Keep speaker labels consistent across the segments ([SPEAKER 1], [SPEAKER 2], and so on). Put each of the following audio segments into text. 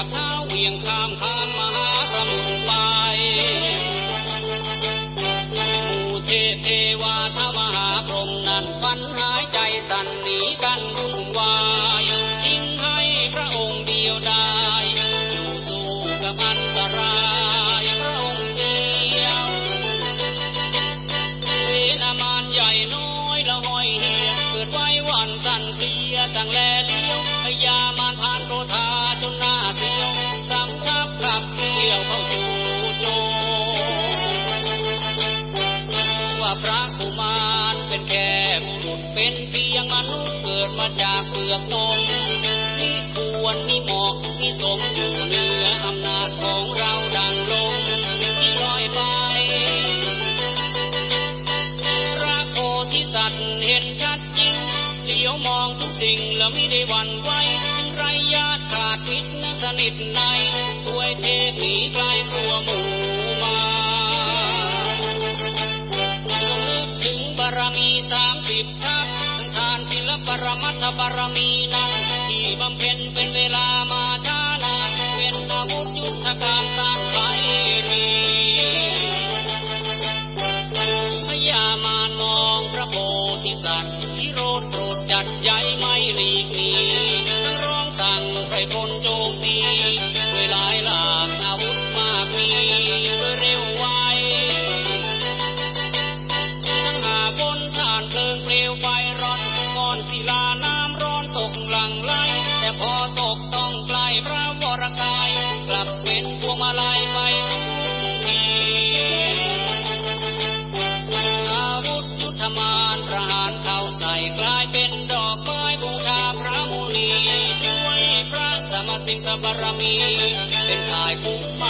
[SPEAKER 1] รานจับเท้าเวียงข้ามข้ามมหาสมุทรไปห พระกุมารเป็นแค่บุรุษเป็นเพียงมนุษย์เกิดมาจากเปลือกนมนี่ควรนี่เหมาะนี่สมอยู่เหนืออำนาจของเราดังลมที่ลอยไปพระโพธิสัตว์เห็นชัดจริงเหลียวมองทุกสิ่งแล้วไม่ได้หวั่นไหวถึงไรญาติขาดมิตรสนิทใน บารมีนั้นที่บำเพ็ญเป็นเวลามาช้านานเวียนอาวุธยุทธการต่างไกลรีพญามารมองพระโพธิสัตว์ บารมี เป็นข่ายคุ้มมา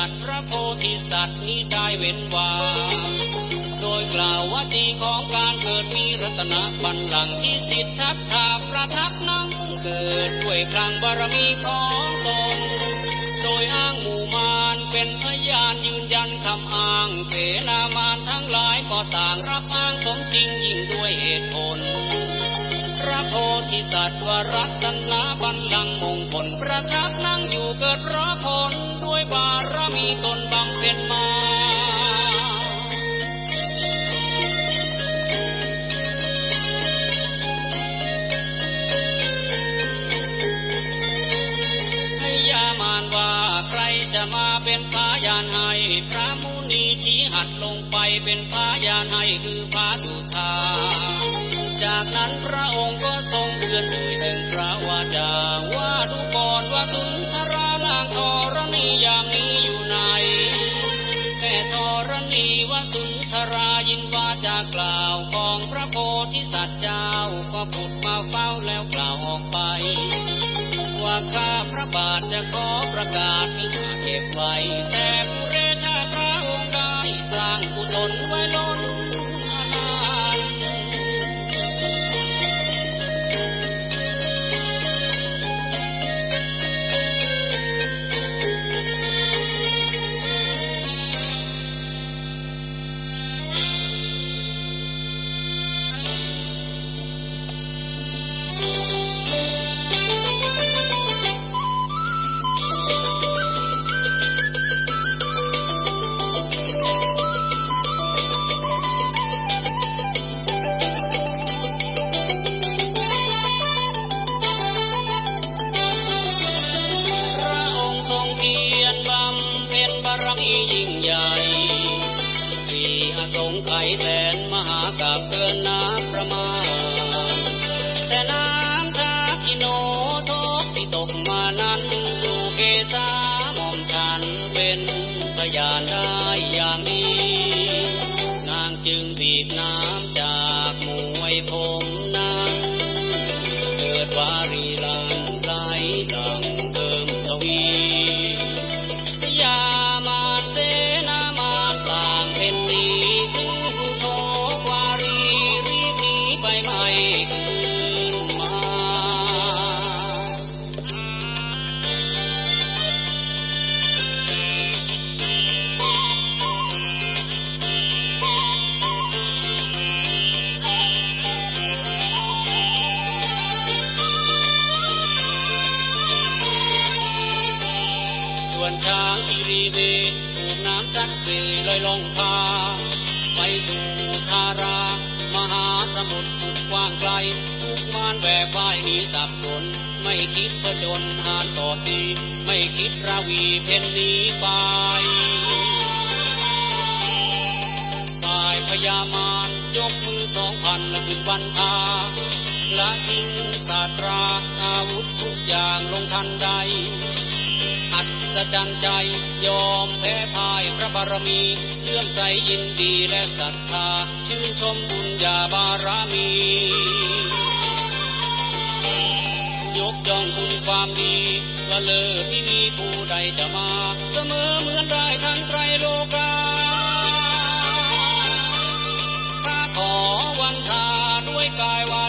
[SPEAKER 1] จัดพระโพธิสัตว์นี้ได้เว้นวางโดยกล่าวว่าทีของการเกิดมีรัตนบัลลังก์ที่สิทธัตถาประทับนั่งเกิดด้วยครั้งบารมีของตน โดยอ้างหมู่มารเป็นพยานยืนยันคำอ้าง เสนามารทั้งหลายก็ต่างรับอ้างสมจริงยิ่งด้วยเหตุผล โพธิสัตว์วรัตนาบัลลังมงคลประทับนั่งอยู่เกิดพระผลด้วยบารมีตนบำเพ็ญมาพยามารว่าใครจะมาเป็นพายานให้พระมุนีชี้หัดลงไปเป็นพายานให้คือพระดุธา จากนั้นพระองค์ก็ทรงเดือนด้วยถึงพระวาจาว่าดูก่อนว่าสุนทรานางธรณียามนี้อยู่ไหนแม่ธรณีว่าสุนทรายินว่าจากล่าวของพระโพธิสัตว์เจ้าก็ผุดมาเฝ้าแล้วกล่าวออกไป ว่าข้าพระบาทจะขอประกาศมิหาเก็บไว้แต่ผู้เรชาพระองค์ได้สร้างกุศลไว้ล้น ศาสตราอาวุธทุกอย่างลงทันใด อัศจรรย์ใจยอมแพ้พ่ายพระบารมีเลื่อมใสยินดีและศรัทธา ชื่นชมบุญญาบารมี ยกย่องคุณความดีว่าเลิศที่มีผู้ใดจะมา เสมอเหมือนได้ทั้งไตรโลกาข้าขอวันทาด้วยกายวา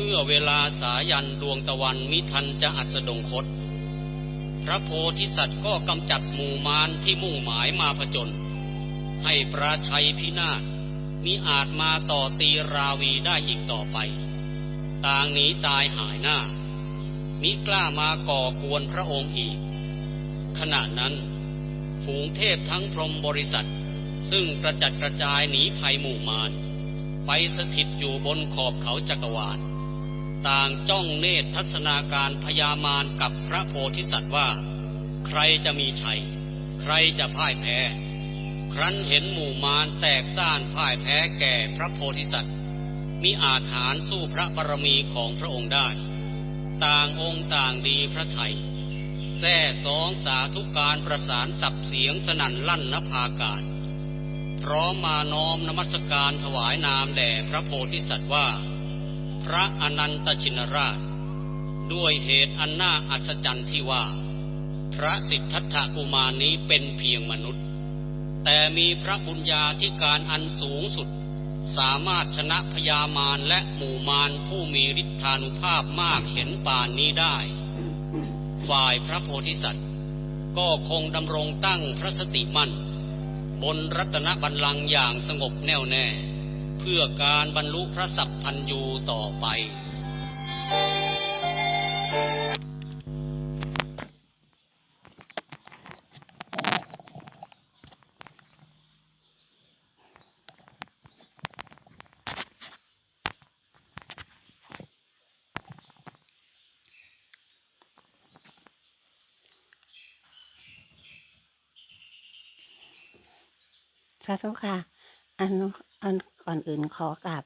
[SPEAKER 1] มื่อเวลาสายันดวงตะวันมิทันจะอัสดงคต พระโพธิสัตว์ก็กำจัดหมู่มารที่มุ่งหมายมาผจญให้ปราชัยพินาศมิอาจมาต่อตีราวีได้อีกต่อไป ต่างหนีตายหายหน้า มิกล้ามาก่อกวนพระองค์อีก ขณะนั้น ฝูงเทพทั้งพรหมบริษัท ซึ่งกระจัดกระจายหนีภัยหมู่มารไปสถิตอยู่บนขอบเขาจักรวาล ต่างจ้องเนตรทัศนาการพยามารกับพระโพธิสัตว์ว่า ใครจะมีชัย ใครจะพ่ายแพ้ ครั้นเห็นหมู่มารแตกซ่านพ่ายแพ้แก่พระโพธิสัตว์มิอาจหารสู้พระบารมีของพระองค์ได้ ต่างองค์ต่างดีพระไทยแท้สองสาธุการประสานสับเสียงสนั่นลั่นนภาอากาศพร้อมมาน้อมนมัสการถวายนามแด่พระโพธิสัตว์ว่า ระอนันตชินราช ด้วยเหตุอันน่าอัศจรรย์ที่ว่า พระสิทธัตถกุมารนี้เป็นเพียงมนุษย์ แต่มีพระบุญญาธิการอันสูงสุด สามารถชนะพยามารและหมู่มารผู้มีฤทธานุภาพมากเห็นป่านนี้ได้ ฝ่ายพระโพธิสัตว์ ก็คงดำรงตั้งพระสติมั่น บนรัตนบัลลังก์อย่างสงบแน่วแน่ เพื่อการบรรลุพระสัพพัญญูต่อไป
[SPEAKER 2] สาธุค่ะอันอัน ก่อนอื่นขอกราบ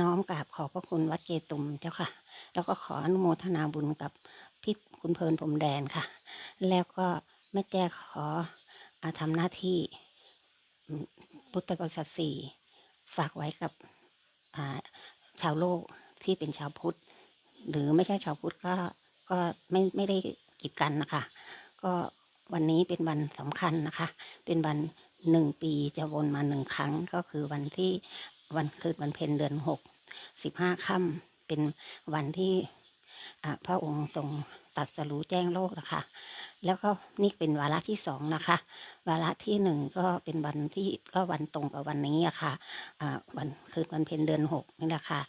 [SPEAKER 2] น้อมกราบขอบพระคุณวัดเกตุมเจ้าค่ะ แล้วก็ขออนุโมทนาบุญกับพี่คุณเพลินผมแดนค่ะ แล้วก็แม่แจ้ขออาทำหน้าที่พุทธบริษัทสี่ฝากไว้กับาชาวโลกที่เป็นชาวพุทธ หรือไม่ใช่ชาวพุทธก็ก็ไม่ไม่ได้กีดกันนะคะ ก็วันนี้เป็นวันสำคัญนะคะ เป็นวันหนึ่งปีจะวนมาหนึ่งครั้งก็คือวันที่ วันคือวันเพ็ญเดือนหกสิบห้าค่ำเป็นวันที่พระองค์ทรงตัดสรู้แจ้งโลกนะคะ แล้วก็นี่เป็นวาระที่สองนะคะ วาระที่หนึ่งก็เป็นวันที่ก็วันตรงกับวันนี้อะค่ะอ่าวันคือวันเพ็ญเดือนหกนี่แหละค่ะ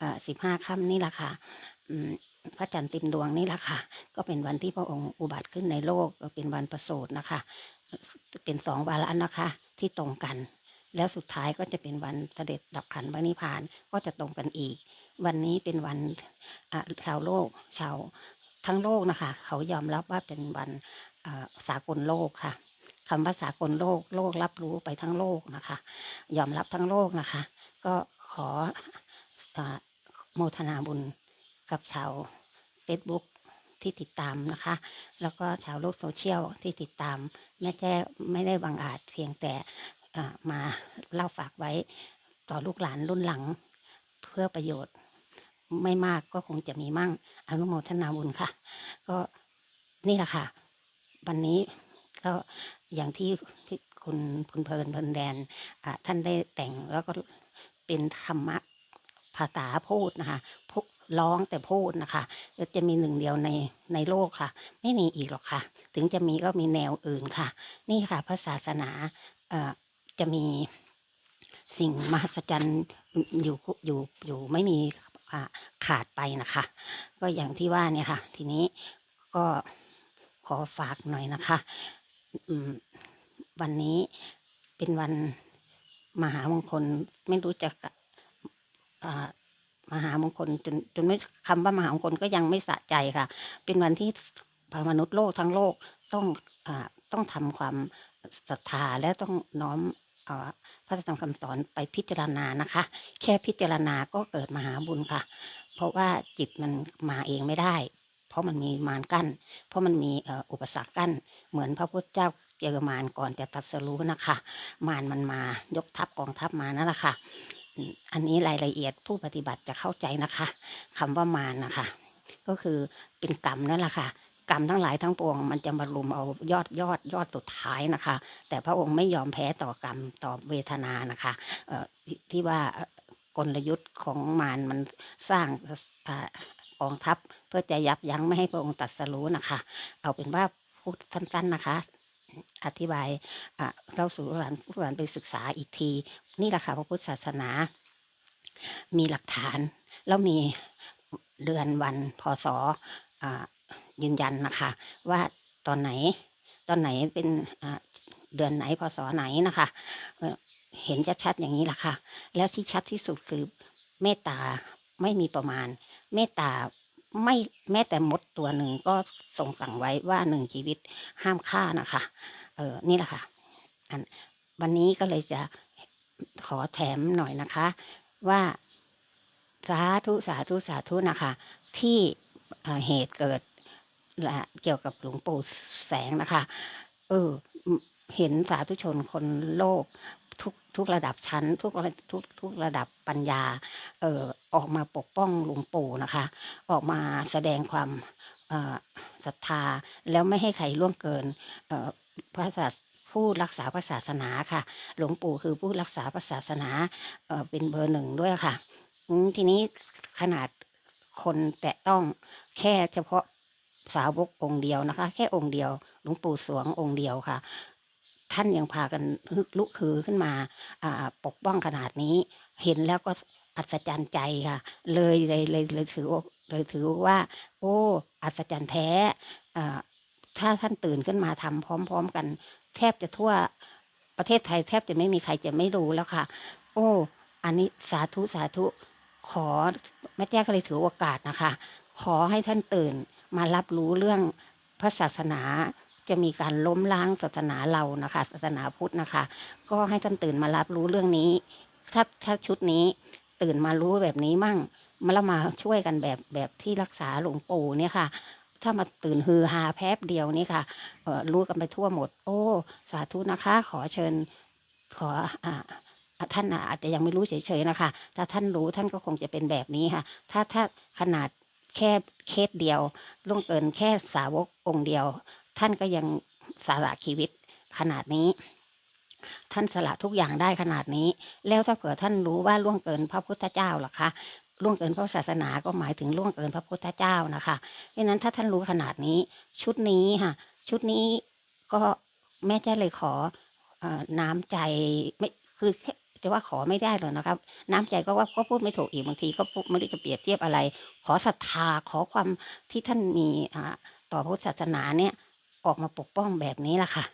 [SPEAKER 2] อ่าสิบห้าค่ำนี่แหละค่ะพระจันทร์เต็มดวงนี่แหละค่ะ ก็เป็นวันที่พระองค์อุบัติขึ้นในโลกก็เป็นวันประสูตินะคะ เป็นสองวาระนะคะ ที่ตรงกัน แล้วสุดท้ายก็จะเป็นวันเสด็จดับขันธ์พระนิพานก็จะตรงกันอีก วันนี้เป็นวันชาวโลกชาวทั้งโลกนะคะ เขายอมรับว่าเป็นวันสากลโลกค่ะคำว่าสากลโลก โลกรับรู้ไปทั้งโลกนะคะ ยอมรับทั้งโลกนะคะ ก็ขออโมทนาบุญกับชาว Facebook ที่ติดตามนะคะ แล้วก็ชาวโลกโซเชียลที่ติดตามแม่แจ้ไม่ได้บังอาจเพียงแต่ มาเล่าฝากไว้ต่อลูกหลานรุ่นหลังเพื่อประโยชน์ ไม่มากก็คงจะมีมั่งอนุโมทนาบุญค่ะ ก็นี่แหละค่ะ วันนี้ก็อย่างที่คุณคุณเพลินเพลินแดนอ่าท่านได้แต่งแล้วก็เป็นธรรมะภาษาพูดนะคะพูดร้องแต่พูดนะคะจะมีหนึ่งเดียวในในโลกค่ะ ไม่มีอีกหรอกค่ะ ถึงจะมีก็มีแนวอื่นค่ะ นี่ค่ะพระศาสนาเอ่อ จะมีสิ่งมหัศจรรย์อยู่อยู่อยู่ไม่มีขาดไปนะคะ ก็อย่างที่ว่าเนี่ยค่ะ ทีนี้ก็ขอฝากหน่อยนะคะวันนี้เป็นวันมหามงคลไม่รู้จะอ่ามหามงคลจนจนไม่คำว่ามหามงคลก็ยังไม่สะใจค่ะ เป็นวันที่มนุษย์โลกทั้งโลกต้องอ่าต้องทำความศรัทธาและต้องน้อม พระธรรมคำสอนไปพิจารณานะคะ แค่พิจารณาก็เกิดมหาบุญค่ะ เพราะว่าจิตมันมาเองไม่ได้ เพราะมันมีมารกั้น เพราะมันมีอุปสรรคกั้น เหมือนพระพุทธเจ้าเจอมารก่อนจะตรัสรู้นะคะ มารมันมายกทัพกองทัพมานั่นแหละค่ะ อันนี้รายละเอียดผู้ปฏิบัติจะเข้าใจนะคะคำว่ามารนะคะ ก็คือเป็นกรรมนั่นแหละค่ะ กรรมทั้งหลายทั้งปวง มันจะมารุมเอายอดยอดยอดสุดท้ายนะคะ แต่พระองค์ไม่ยอมแพ้ต่อกรรมต่อเวทนานะคะเอ่อที่ว่ากลยุทธ์ของมารมันสร้างกองทัพเพื่อจะยับยั้งไม่ให้พระองค์ตรัสรู้นะคะ เอาเป็นว่าพูดสั้นๆนะคะอธิบายเราสู่หลานลูกหลานไปศึกษาอีกที นี่แหละค่ะพระพุทธศาสนา มีหลักฐาน แล้วมีเดือนวันพศอ่า ยืนยันนะคะ ว่าตอนไหน ตอนไหนเป็นเดือนไหนพศไหนนะคะ เห็นชัดๆอย่างนี้แหละค่ะ แล้วที่ชัดที่สุดคือเมตตาไม่มีประมาณ เมตตาไม่แม้แต่มดตัวหนึ่งก็ทรงสั่งไว้ว่าหนึ่งชีวิตห้ามฆ่านะคะ เออนี่แหละค่ะอันวันนี้ก็เลยจะขอแถมหน่อยนะคะ ว่าสาธุสาธุสาธุนะคะ ที่เหตุเกิด และเกี่ยวกับหลวงปู่แสงนะคะ เออ เห็นสาธุชนคนโลกทุกทุกระดับชั้น ทุกระทุกทุกระดับปัญญา เออออกมาปกป้องหลวงปู่นะคะ ออกมาแสดงความศรัทธาแล้วไม่ให้ใครล่วงเกินพระศาสผู้รักษาพระศาสนาค่ะ หลวงปู่คือผู้รักษาพระศาสนาเเป็นเบอร์หนึ่งด้วยค่ะทีนี้ขนาดคนแตะต้องแค่เฉพาะ สาวกองค์เดียวนะคะ แค่องค์เดียวหลวงปู่สวงองค์เดียวค่ะ ท่านยังพากันฮึกลุกฮือขึ้นมาอ่าปกป้องขนาดนี้ เห็นแล้วก็อัศจรรย์ใจค่ะ เลยเลยเลยเลยถือว่าเลยถือว่า โอ้อัศจรรย์แท้อ่าถ้าท่านตื่นขึ้นมาทำพร้อม ๆ กัน แทบจะทั่วประเทศไทยแทบจะไม่มีใครจะไม่รู้แล้วค่ะ โอ้ อันนี้สาธุสาธุขอแม่แจ้ก็เลยถือโอกาสนะคะ ขอให้ท่านตื่น มารับรู้เรื่องพระศาสนาจะมีการล้มล้างศาสนาเรานะคะศาสนาพุทธนะคะ ก็ให้ท่านตื่นมารับรู้เรื่องนี้ ถ้าถ้าชุดนี้ตื่นมารู้แบบนี้มั่งมาแล้วมาช่วยกันแบบแบบที่รักษาหลวงปู่เนี่ยค่ะ ถ้ามาตื่นฮือฮาแป๊บเดียวนี่ค่ะรู้กันไปทั่วหมด โอ้ สาธุนะคะ ขอเชิญขออ่าท่านอาจจะยังไม่รู้เฉยๆนะคะ ถ้าท่านรู้ท่านก็คงจะเป็นแบบนี้ค่ะ ถ้าถ้าขนาด แค่เคสเดียวล่วงเกินแค่สาวกองค์เดียว ท่านก็ยังสละชีวิตขนาดนี้ ท่านสละทุกอย่างได้ขนาดนี้ แล้วถ้าเผื่อท่านรู้ว่าล่วงเกินพระพุทธเจ้าล่ะคะล่วงเกินพระศาสนาก็หมายถึงล่วงเกินพระพุทธเจ้านะคะเพราะฉะนั้นถ้าท่านรู้ขนาดนี้ ชุดนี้ค่ะ ชุดนี้ก็แม่จะเลยขออน้ำใจไม่คือ จะว่าขอไม่ได้เลยนะครับ น้ำใจก็ว่าก็พูดไม่ถูกอีกบางทีก็ไม่ได้จะเปรียบเทียบอะไร ขอศรัทธาขอความที่ท่านมีต่อพุทธศาสนาเนี่ยออกมาปกป้องแบบนี้ล่ะค่ะ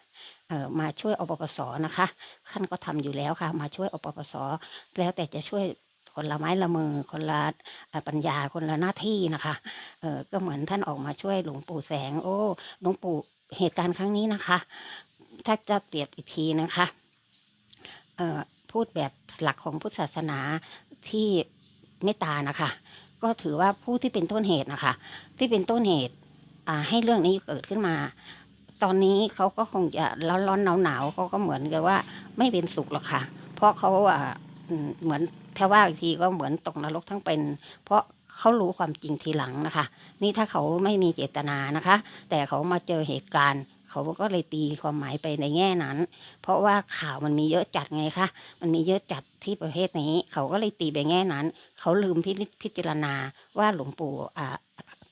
[SPEAKER 2] เออมาช่วยอปปสนะคะท่านก็ทำอยู่แล้วค่ะ มาช่วยอปปสแล้วแต่จะช่วยคนละไม้ละมือคนละปัญญาคนละหน้าที่นะคะเออก็เหมือนท่านออกมาช่วยหลวงปู่แสง โอ้หลวงปู่เหตุการณ์ครั้งนี้นะคะ ถ้าจะเปรียบอีกทีนะคะ เออ พูดแบบหลักของพุทธศาสนาที่เมตตานะคะ ก็ถือว่าผู้ที่เป็นต้นเหตุนะคะ ที่เป็นต้นเหตุให้เรื่องนี้เกิดขึ้นมา ตอนนี้เขาก็คงจะร้อนร้อนหนาวหนาวเขาก็เหมือนกับว่าไม่เป็นสุขหรอกค่ะ เพราะเขาอ่าเหมือนถ้าว่าอีกทีก็เหมือนตกนรกทั้งเป็น เพราะเขารู้ความจริงทีหลังนะคะ นี่ถ้าเขาไม่มีเจตนานะคะ แต่เขามาเจอเหตุการณ์ เขาก็เลยตีความหมายไปในแง่นั้น เพราะว่าข่าวมันมีเยอะจัดไงคะมันมีเยอะจัดที่ประเทศนี้ เขาก็เลยตีไปแง่นั้น เขาลืมพิจพิจารณาว่าหลวงปู่อ่า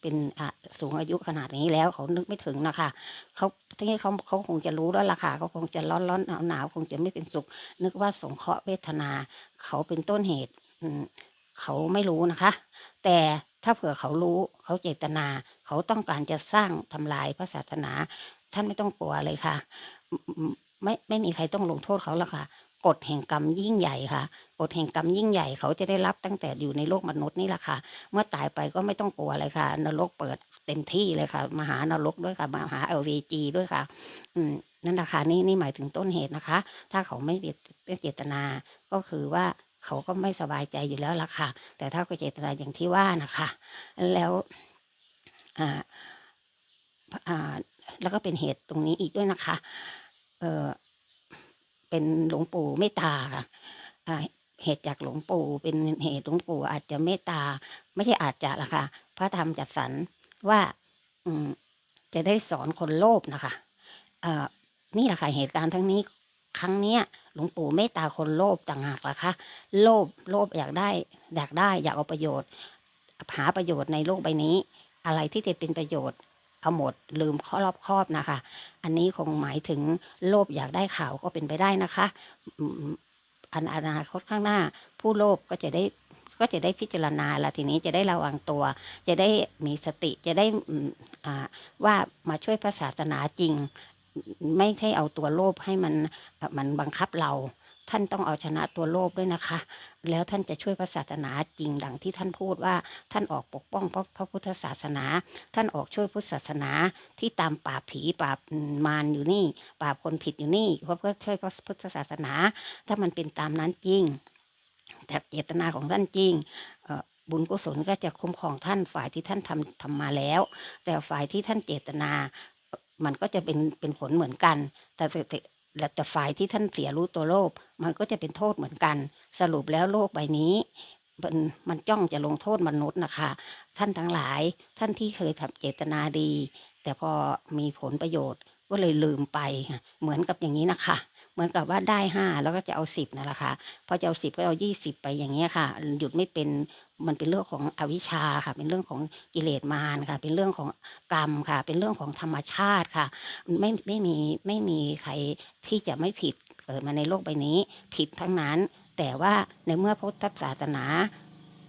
[SPEAKER 2] เป็นอ่าสูงอายุขนาดนี้แล้วเขานึกไม่ถึงนะคะเขาที่เขาเขาคงจะรู้แล้วล่ะค่ะเขาคงจะร้อนร้อนหนาวหนาวคงจะไม่เป็นสุข นึกว่าสงเคราะห์เวทนา เขาเป็นต้นเหตุเขาไม่รู้นะคะ แต่ถ้าเผื่อเขารู้เขาเจตนา เขาต้องการจะสร้างทำลายพระศาสนา ท่านไม่ต้องกลัวเลยค่ะ ไม่ไม่มีใครต้องลงโทษเขาหรอกค่ะกฎแห่งกรรมยิ่งใหญ่ค่ะกฎแห่งกรรมยิ่งใหญ่เขาจะได้รับตั้งแต่อยู่ในโลกมนุษย์นี่แหละค่ะ เมื่อตายไปก็ไม่ต้องกลัวเลยค่ะ นรกเปิดเต็มที่เลยค่ะ มหานรกด้วยค่ะ มหาเอวีจีด้วยค่ะ อืมนั่นแหละค่ะนี่นี่หมายถึงต้นเหตุนะคะ ถ้าเขาไม่เจตไม่เจตนา ก็คือว่าเขาก็ไม่สบายใจอยู่แล้วล่ะค่ะ แต่ถ้าเขาเจตนาอย่างที่ว่านะคะ แล้ว อ่า อ่า แล้วก็เป็นเหตุตรงนี้อีกด้วยนะคะ เออเป็นหลวงปู่เมตตาค่ะเหตุจากหลวงปู่เป็นเหตุหลวงปู่อาจจะเมตตา ไม่ใช่อาจจะละค่ะ พระธรรมจัดสรรว่า อืม จะได้สอนคนโลภนะคะเอ่านี่แหละค่ะเหตุการณ์ทั้งนี้ ครั้งเนี้ยหลวงปู่เมตตาคนโลภต่างหากล่ะคะ โลภโลภอยากได้ อยากได้ อยากเอาประโยชน์ หาประโยชน์ในโลกใบนี้ อะไรที่จะเป็นประโยชน์ เอาหมดลืมข้อรอบครอบนะคะ อันนี้คงหมายถึงโลภอยากได้ข่าวก็เป็นไปได้นะคะอันอนาคตข้างหน้า ผู้โลภก็จะได้ก็จะได้พิจารณาละทีนี้จะได้ระวังตัว จะได้มีสติจะได้ว่ามาช่วยพระศาสนาจริง ไม่ใช่เอาตัวโลภให้มันมันบังคับเรา ท่านต้องเอาชนะตัวโลภด้วยนะคะ แล้วท่านจะช่วยพระศาสนาจริงดังที่ท่านพูดว่าท่านออกปกป้องพระพระพุทธศาสนา ท่านออกช่วยพุทธศาสนาที่ตามปราบผีปราบมารอยู่นี่ ปราบคนผิดอยู่นี่เพราะเพื่อช่วยพระพุทธศาสนา ถ้ามันเป็นตามนั้นจริงแต่เจตนาของท่านจริงบุญกุศลก็จะคุ้มครองท่านฝ่ายที่ท่านทำทำมาแล้ว แต่ฝ่ายที่ท่านเจตนา มันก็จะเป็นเป็นผลเหมือนกัน แต่ แต่แต่แต่ฝ่ายที่ท่านเสียรู้ตัวโลภมันก็จะเป็นโทษเหมือนกัน สรุปแล้วโลกใบนี้มันมันจ้องจะลงโทษมนุษย์นะคะ ท่านทั้งหลายท่านที่เคยทำเจตนาดี แต่พอมีผลประโยชน์ก็เลยลืมไป เหมือนกับอย่างนี้นะคะ เหมือนกับว่าได้ห้าแล้วก็จะเอาสิบนั่นแหละค่ะพอจะเอาสิบก็เอายี่สิบไปอย่างเงี้ยค่ะ หยุดไม่เป็นมันเป็นเรื่องของอวิชชาค่ะ เป็นเรื่องของกิเลสมารค่ะ เป็นเรื่องของกรรมค่ะ เป็นเรื่องของธรรมชาติค่ะ ไม่ไม่มีไม่มีใครที่จะไม่ผิดเกิดมาในโลกใบนี้ ผิดทั้งนั้น แต่ว่าในเมื่อพุทธศาสนา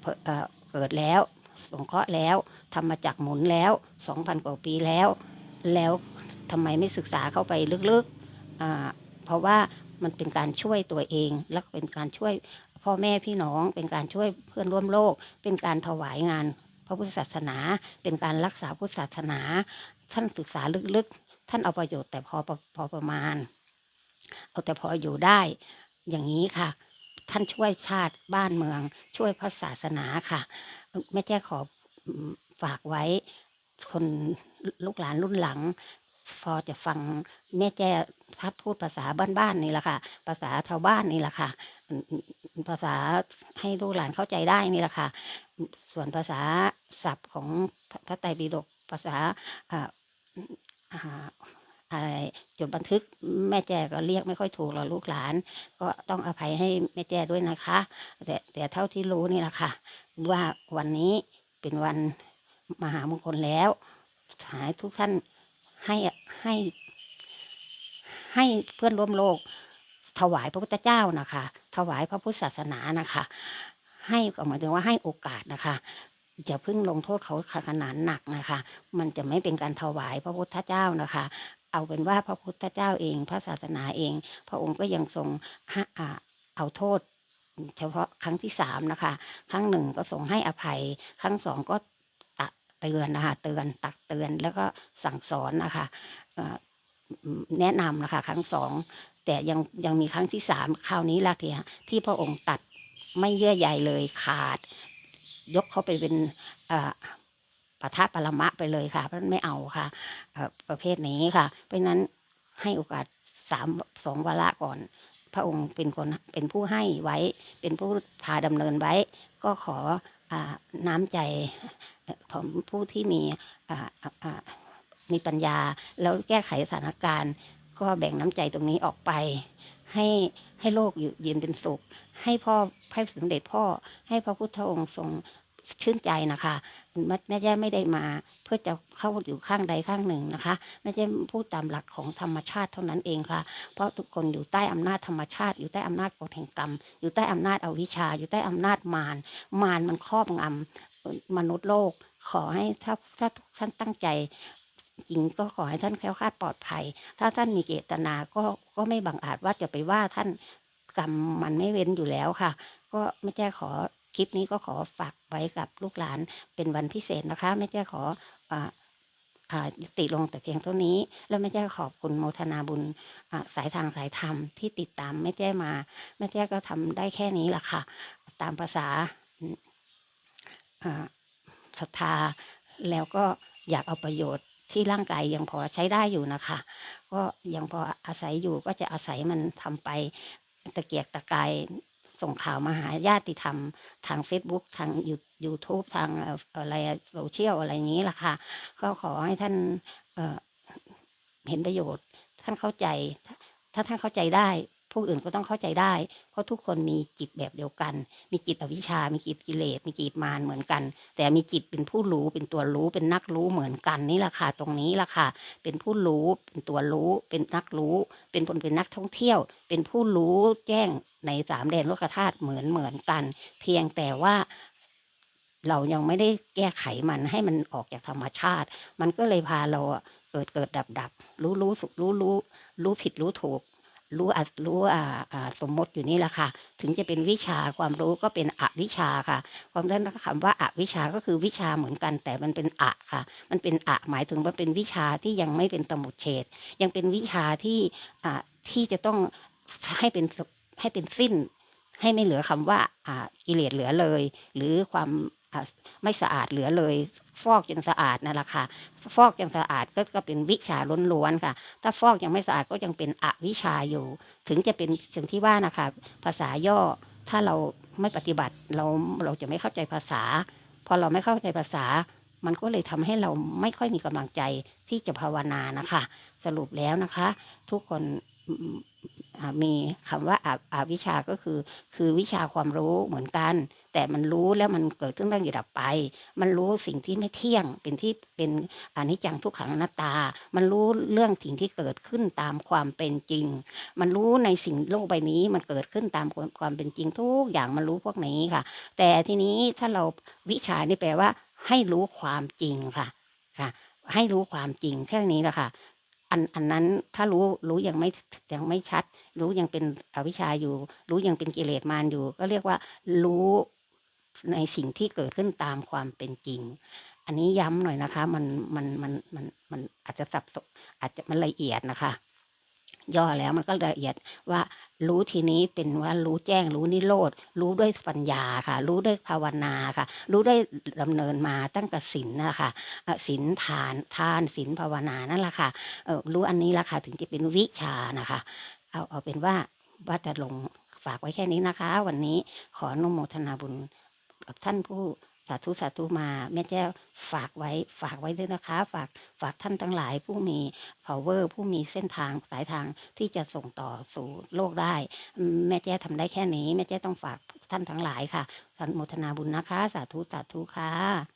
[SPEAKER 2] เเเกิดแล้วสงเคราะห์แล้วทำมาจากหมุนแล้วสองพันกว่าปีแล้ว แล้วทำไมไม่ศึกษาเข้าไปลึกๆอ่า เพราะว่ามันเป็นการช่วยตัวเอง แล้วเป็นการช่วยพ่อแม่พี่น้อง เป็นการช่วยเพื่อนร่วมโลก เป็นการถวายงาน พระพุทธศาสนา เป็นการรักษาพุทธศาสนา ท่านศึกษาลึกๆ ท่านเอาประโยชน์แต่พอประพอประมาณ เอาแต่พออยู่ได้ อย่างนี้ค่ะ ท่านช่วยชาติบ้านเมือง ช่วยพระศาสนาค่ะแม่แจ้ขอฝากไว้คนลูกหลานรุ่นหลัง พอจะฟังแม่แจ้ พัดพูดภาษาบ้านๆนี่แหละค่ะ ภาษาชาวบ้านนี่แหละค่ะ ภาษาให้ลูกหลานเข้าใจได้นี่แหละค่ะ ส่วนภาษาศัพท์ของพระไตรปิฎกภาษาจดบันทึกแม่แจ้ก็เรียกไม่ค่อยถูกหรอกลูกหลาน ก็ต้องอภัยให้แม่แจ้ด้วยนะคะ แต่แต่เท่าที่รู้นี่แหละค่ะ ว่าวันนี้เป็นวันมหามงคลแล้วหายทุกท่านให้ให้ ให้เพื่อนร่วมโลก ถวายพระพุทธเจ้านะคะ ถวายพระพุทธศาสนานะคะ ให้ก็หมายถึงว่าให้โอกาสนะคะอย่าเพิ่งลงโทษเขาขนาดหนักนะคะ มันจะไม่เป็นการถวายพระพุทธเจ้านะคะ เอาเป็นว่าพระพุทธเจ้าเอง พระศาสนาเอง พระองค์ก็ยังทรงเอาโทษ เฉพาะครั้งที่สามนะคะ ครั้งหนึ่งก็ทรงให้อภัย ครั้งสองก็ตักเตือนนะคะ เตือนตักเตือนแล้วก็สั่งสอนนะคะ แนะนำนะคะครั้งสองแต่ยังยังมีครั้งที่สามคราวนี้ละทีที่พระองค์ตัดไม่เยื่อใยเลยขาด ยกเขาไปเป็นปะทะปรมะไปเลยค่ะเพราะไม่เอาค่ะประเภทนี้ค่ะเพราะนั้นให้โอกาสสามสองวาระก่อน พระองค์เป็นคนเป็นผู้ให้ไว้ เป็นผู้พาดำเนินไว้ ก็ขออาน้ำใจของผู้ที่มีอ่าอ่า มีปัญญา แล้วแก้ไขสถานการณ์ ก็แบ่งน้ำใจตรงนี้ออกไป ให้ให้โลกอยู่เย็นเป็นสุข ให้พ่อให้สมเด็จพ่อ ให้พระพุทธองค์ทรงชื่นใจนะคะแม่แย่ไม่ได้มา เพื่อจะเข้าอยู่ข้างใดข้างหนึ่งนะคะแม่แย่พูดตามหลักของธรรมชาติเท่านั้นเองค่ะ เพราะทุกคนอยู่ใต้อำนาจธรรมชาติ อยู่ใต้อำนาจกฎแห่งกรรม อยู่ใต้อำนาจอวิชชา อยู่ใต้อำนาจมาร มารมันครอบงำมนุษย์โลก ขอให้ถ้าถ้าทุกท่านตั้งใจ ริงก็ขอให้ท่านแคล้วคลาดปลอดภัย ถ้าท่านมีเจตนาก็ก็ไม่บังอาจว่าจะไปว่าท่านกรรมมันไม่เว้นอยู่แล้วค่ะ ก็ไม่แจ้ขอคลิปนี้ก็ขอฝากไว้กับลูกหลานเป็นวันพิเศษนะคะ ไม่แจ้ขออ่าอ่ายุติลงแต่เพียงเท่านี้ แล้วไม่แจ้ขอบคุณโมทนาบุญอ่าสายทางสายธรรมที่ติดตามแม่แจ้มาแม่แจ้ก็ทำได้แค่นี้แหละค่ะ ตามภาษาอ่าศรัทธาแล้วก็อยากเอาประโยชน์ ที่ร่างกายยังพอใช้ได้อยู่นะคะ ก็ยังพออาศัยอยู่ก็จะอาศัยมันทำไปตะเกียกตะกายส่งข่าวมาหาญาติธรรม ทาง Facebook ทางยูทูบทางอะไรโซเชียลอะไรนี้ล่ะค่ะ ก็ขอให้ท่านเเห็นประโยชน์ ท่านเข้าใจ ถ้าท่านเข้าใจได้ ผู้อื่นก็ต้องเข้าใจได้ เพราะทุกคนมีจิตแบบเดียวกัน มีจิตอวิชชา มีจิตกิเลส มีจิตมารเหมือนกัน แต่มีจิตเป็นผู้รู้เป็นตัวรู้เป็นนักรู้เหมือนกันนี่แหละค่ะตรงนี้แหละค่ะเป็นผู้รู้เป็นตัวรู้เป็นนักรู้ เป็นคนเป็นนักท่องเที่ยว เป็นผู้รู้แจ้งในสามแดนโลกธาตุเหมือนเหมือนกัน เพียงแต่ว่าเรายังไม่ได้แก้ไขมันให้มันออกจากธรรมชาติ มันก็เลยพาเราอะเกิดเกิดดับดับรู้รู้สุขรู้รู้รู้ผิดรู้ถูก รู้อัดรู้อ่าอ่าสมมติอยู่นี่แหละค่ะ ถึงจะเป็นวิชาความรู้ก็เป็นอวิชาค่ะ ความนั้นคำว่าอวิชาก็คือวิชาเหมือนกัน แต่มันเป็นอะค่ะ มันเป็นอะหมายถึงว่าเป็นวิชาที่ยังไม่เป็นสมุดเฉดยังเป็นวิชาที่อ่าที่จะต้องให้เป็นให้เป็นสิ้นให้ไม่เหลือคำว่าอ่ากิเลสเหลือเลย หรือความ อ่าไม่สะอาดเหลือเลย ฟอกจนสะอาดนั่นแหละค่ะ ฟอกจนสะอาดก็ก็เป็นวิชาล้วนๆค่ะ ถ้าฟอกยังไม่สะอาดก็ยังเป็นอวิชาอยู่ ถึงจะเป็นสิ่งที่ว่านะคะ ภาษาย่อถ้าเราไม่ปฏิบัติเราเราจะไม่เข้าใจภาษา พอเราไม่เข้าใจภาษา มันก็เลยทำให้เราไม่ค่อยมีกำลังใจที่จะภาวนานะคะ สรุปแล้วนะคะ ทุกคน มีคำว่าอาวิชาก็คือ คือวิชาความรู้เหมือนกัน แต่มันรู้แล้วมันเกิดขึ้นตั้งอยู่ดับไป มันรู้สิ่งที่ไม่เที่ยงเป็นที่เป็นอนิจจังทุกขังอนัตตา มันรู้เรื่องสิ่งที่เกิดขึ้นตามความเป็นจริง มันรู้ในสิ่งโลกใบนี้มันเกิดขึ้นตามความความเป็นจริงทุกอย่างมันรู้พวกนี้ค่ะ แต่ทีนี้ถ้าเราวิชานี่แปลว่า ให้รู้ความจริงค่ะค่ะ ให้รู้ความจริงแค่นี้แหละค่ะอันอันนั้นถ้ารู้รู้ยังไม่ยังไม่ชัด รู้ยังเป็นอวิชชาอยู่ รู้ยังเป็นกิเลสมารอยู่ ก็เรียกว่า รู้ในสิ่งที่เกิดขึ้นตามความเป็นจริง อันนี้ย้ำหน่อยนะคะ มันมันมันมันมันอาจจะสับสนอาจจะมันละเอียดนะคะ ย่อแล้วมันก็ละเอียดว่ารู้ทีนี้เป็นว่ารู้แจ้งรู้นิโรธรู้ด้วยปัญญาค่ะ รู้ด้วยภาวนาค่ะ รู้ได้วยดำเนินมาตั้งแต่ศีลนะคะศีลทานทานศีลภาวนานั่นแหละค่ะรู้อันนี้ละค่ะถึงจะเป็นวิชานะคะ เอาเอาเป็นว่าว่าจะลงฝากไว้แค่นี้นะคะ วันนี้ขออนุโมทนาบุญกับท่านผู้สาธุสาธุมาแม่แจ้วฝากไว้ฝากไว้ด้วยนะคะ ฝากฝากท่านทั้งหลายผู้มี power ผู้มีเส้นทางสายทางที่จะส่งต่อสู่โลกได้ แม่แจ้ทำได้แค่นี้ แม่แจ้ต้องฝากท่านทั้งหลายค่ะอนุโมทนาบุญนะคะ สาธุสาธุค่ะ